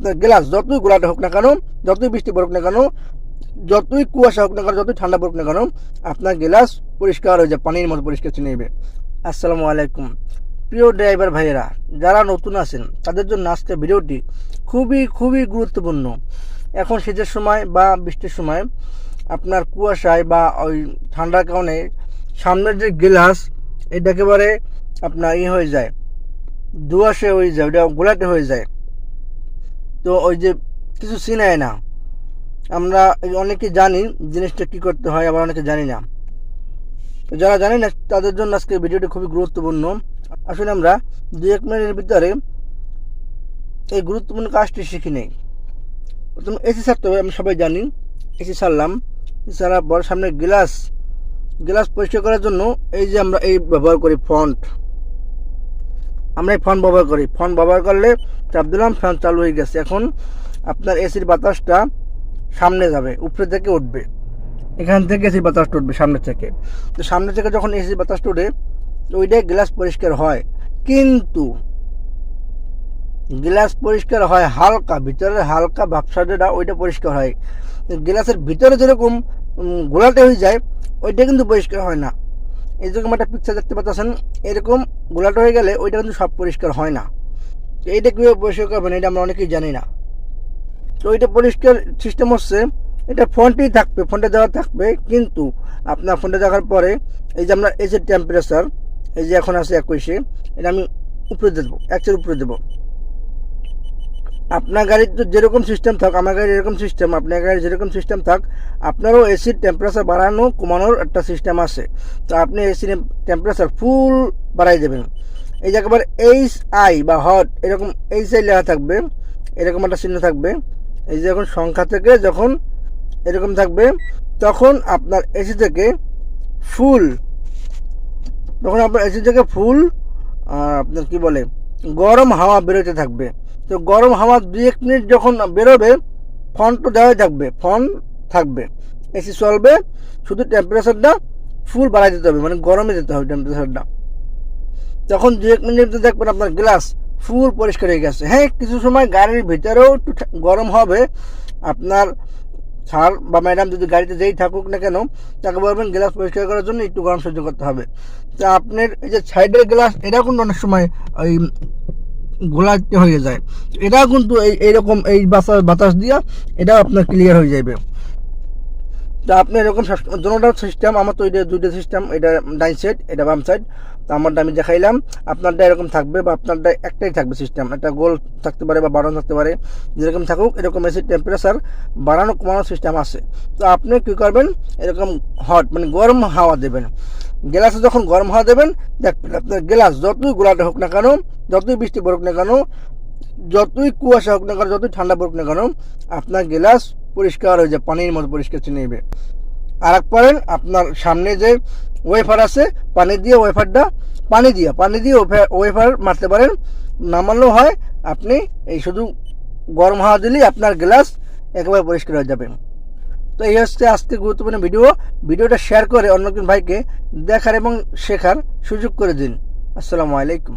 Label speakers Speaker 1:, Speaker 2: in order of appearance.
Speaker 1: আপনার গ্লাস যতই গোলাটা হোক না কেন, যতই বৃষ্টি পড়ুক না কেন, যতই কুয়াশা হোক না কেন, যতই ঠান্ডা পড়ুক না কেন, আপনার গ্লাস পরিষ্কার হয়ে যায়, পানির মতো পরিষ্কার নেবে। আসসালামু আলাইকুম। প্রিয় ড্রাইভার ভাইয়েরা, যারা নতুন আছেন, তাদের জন্য আজকে ভিডিওটি খুবই খুবই গুরুত্বপূর্ণ। এখন শীতের সময় বা বৃষ্টির সময়, আপনার কুয়াশায় বা ওই ঠান্ডার কারণে সামনের যে গ্লাস, এটা একেবারে আপনার ই হয়ে যায় দুয়াশে হয়ে যায়, ওটা গোলাটে হয়ে যায়। তো ওই যে কিছু চিনায় না। আমরা অনেকে জানি জিনিসটা কি করতে হয়, আবার অনেকে জানি না। যারা জানি না, তাদের জন্য আজকে ভিডিওটি খুবই গুরুত্বপূর্ণ। আসলে আমরা দু এক মিনিটের ভিতরে এই গুরুত্বপূর্ণ কাজটি শিখি নেই। প্রথম এসি ছাড়তে হবে, আমি সবাই জানি। এসি ছাড়লাম। ছাড়ার পর সামনে গ্লাস। গ্লাস পরিষ্কার করার জন্য এই যে আমরা এই ব্যবহার করি ফন্ট। আমরা এই ফন্ট ব্যবহার করি। ফন্ট ব্যবহার করলে চাপ দিলাম ফ্যান চালু হয়ে গেছে। এখন আপনার এসির বাতাসটা সামনে যাবে, উপরে থেকে উঠবে। এখান থেকে এসির বাতাসটা উঠবে সামনে থেকে। তো সামনে থেকে যখন এসির বাতাসটা উঠে ওইটাই গ্লাস পরিষ্কার হয়। কিন্তু গ্লাস পরিষ্কার হয় হালকা, ভিতরের হালকা ভাবসাটা ওইটা পরিষ্কার হয়। গ্লাসের ভিতরে যেরকম গোলাটে হয়ে যায়, ওইটা কিন্তু পরিষ্কার হয় না। এরকম একটা পিকচার দেখতে পাচ্ছেন, এরকম গোলাটা হয়ে গেলে ওইটা কিন্তু সব পরিষ্কার হয় না। তো এইটা কীভাবে পরিষ্কার করবেন, এটা আমরা অনেকেই জানি না। তো এটা পরিষ্কার সিস্টেম হচ্ছে, এটা ফোনটেই থাকবে ফোনটা দেওয়া থাকবে, কিন্তু আপনার ফোনটা দেখার পরে, এই যে আমরা এই যে টেম্পারেচার এই যে এখন আছে একুশে, এটা আমি উপরে দেবো একচের উপরে দেবো। আপনার গাড়ির তো যেরকম সিস্টেম থাক, আমার গাড়ির এরকম সিস্টেম আপনার গাড়ির যেরকম সিস্টেম থাক, আপনারও এসির টেম্পারেচার বাড়ানো, কমানোর একটা সিস্টেম আছে। তো আপনি এসির টেম্পারেচার ফুল বাড়াই দেবেন। এই যে একেবারে এইচ আই বা হট এরকম এইচ আই লেখা থাকবে, এরকম একটা চিহ্ন থাকবে। এই যে যখন সংখ্যা থেকে যখন এরকম থাকবে, তখন আপনার এসি থেকে ফুল, তখন আপনার এসি থেকে ফুল আপনার কি বলে, গরম হাওয়া বেরোতে থাকবে। তো গরম হাওয়া দুই এক মিনিট যখন বেরোবে, ফোন তো দেওয়াই থাকবে, ফোন থাকবে। এসি চলবে, শুধু টেম্পারেচারটা ফুল বাড়াই দিতে হবে মানে গরমে দিতে হবে টেম্পারেচারটা তখন দু এক মিনিট দেখবেন আপনার গ্লাস ফুল পরিষ্কার হয়ে গেছে। হ্যাঁ কিছু সময় গাড়ির ভিতরেও একটু গরম হবে। আপনার স্যার বা ম্যাডাম যদি গাড়িতে যেই থাকুক না কেন, তাকে বলবেন গ্লাস পরিষ্কার করার জন্য একটু গরম সহ্য করতে হবে। তো আপনার এই যে সাইডের গ্লাস এটা কিন্তু অনেক সময় ওই গোলাটে হয়ে যায়। এটাও কিন্তু এই, এইরকম এই বাতাস বাতাস দিয়া এটাও আপনার ক্লিয়ার হয়ে যাবে। তো আপনি এরকম দুটা সিস্টেম আমার তো এটা দুইটা সিস্টেম এটা ডাইন সাইড এটা বাম সাইড তো আমারটা আমি দেখাইলাম। আপনারটা এরকম থাকবে বা আপনারটা একটাই থাকবে সিস্টেম একটা গোল থাকতে পারে বা বাড়ানো থাকতে পারে। যেরকম থাকুক, এরকম এসি টেম্পারেচার বাড়ানো কমানো সিস্টেম আছে। তো আপনি কী করবেন? এরকম হট মানে গরম হাওয়া দেবেন। গ্লাসে যখন গরম হাওয়া দেবেন, দেখবেন আপনার গ্লাস যতই গোলাটে হোক না কেন, যতই বৃষ্টি পড়ুক না কেন, যতই কুয়াশা হোক না কেন, যতই ঠান্ডা পড়ুক না কেন, আপনার গ্লাস পরিষ্কার হয়ে যায়, পানির মতো পরিষ্কার চিনে নেবে। আর এক পারেন, আপনার সামনে যে ওয়েফার আছে, পানি দিয়ে ওয়েফারটা পানি দিয়ে পানি দিয়ে ওয়েফার মারতে পারেন। না মারলেও হয়, আপনি এই শুধু গরম হাওয়া দিলেই আপনার গ্লাস একেবারে পরিষ্কার হয়ে যাবে। তো এই হচ্ছে আজকে গুরুত্বপূর্ণ ভিডিও ভিডিওটা শেয়ার করে অন্য ভাইকে দেখার এবং শেখার সুযোগ করে দিন। আসসালামু আলাইকুম।